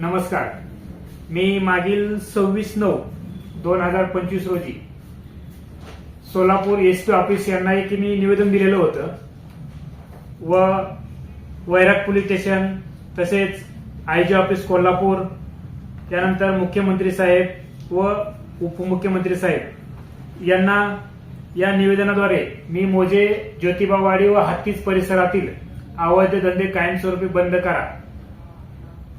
नमस्कार. मी मागील सव्वीस नऊ दोन हजार पंचवीस रोजी सोलापूर एस पी ऑफिस यांना एक मी निवेदन दिलेलं होतं. व वैराग पोलीस स्टेशन तसेच आय जी ऑफिस कोल्हापूर त्यानंतर मुख्यमंत्री साहेब व उपमुख्यमंत्री साहेब यांना या निवेदनाद्वारे मी मोजे ज्योतिबावाडी व हत्तीज परिसरातील अवैध धंदे कायमस्वरूपी बंद करा.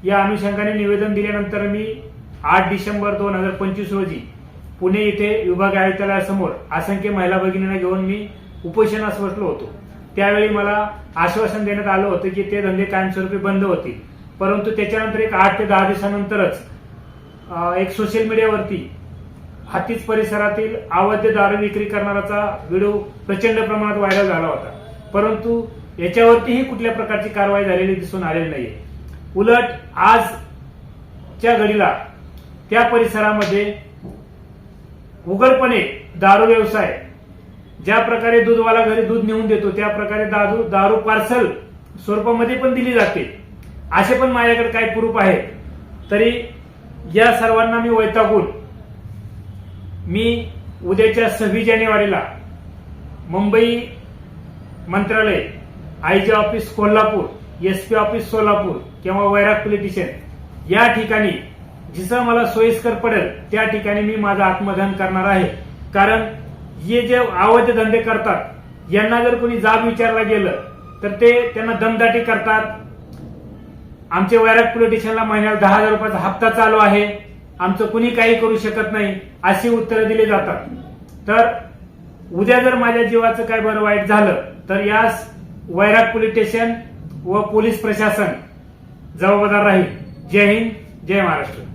या अनुषंगाने निवेदन दिल्यानंतर मी आठ डिसेंबर दोन हजार पंचवीस रोजी पुणे इथे विभाग आयुक्तालयासमोर असंख्य महिला भगिनींना घेऊन मी उपोषणास बसलो होतो. त्यावेळी मला आश्वासन देण्यात आलं होतं की ते धंदे कायमस्वरूपी बंद होतील. परंतु त्याच्यानंतर एक आठ ते दहा दिवसानंतरच एक सोशल मीडियावरती हातीच परिसरातील अवैध दारू विक्री करणाराचा व्हिडिओ प्रचंड प्रमाणात व्हायरल झाला होता. परंतु याच्यावरतीही कुठल्या प्रकारची कारवाई झालेली दिसून आलेली नाहीये. उलट आजच्या घडीला त्या परिसरामध्ये उघडपणे दारू व्यवसाय ज्या प्रकारे दूधवाला घरी दूध नेऊन देतो त्या प्रकारे दारू दारू पार्सल स्वरूपामध्ये पण दिली जाते. असे पण माझ्याकडे काही प्रूफ आहेत. तरी या सर्वांना मी वैतागून मी उद्याच्या सव्वीस जानेवारीला मुंबई मंत्रालय IG office Kolhapur SP office Solapur किंवा वैराग पोलिटिशियन या ठिकाणी जिथं मला सोयीस्कर पडेल त्या ठिकाणी मी माझं आत्मदहन करणार आहे. कारण हे जे अवैध धंदे करतात यांना जर कोणी जाब विचारला गेलं तर ते त्यांना दमदाटी करतात. आमचे वैराग पोलिटिशियनला महिन्याला दहा हजार रुपयाचा हप्ता चालू आहे. आमचं कुणी काही करू शकत नाही अशी उत्तरं दिली जातात. तर उद्या जर माझ्या जीवाचं काय बरं वाईट झालं तर यास वैराग पोलीस स्टेशन व पोलीस प्रशासन जबाबदार राहील. जय हिंद जय महाराष्ट्र.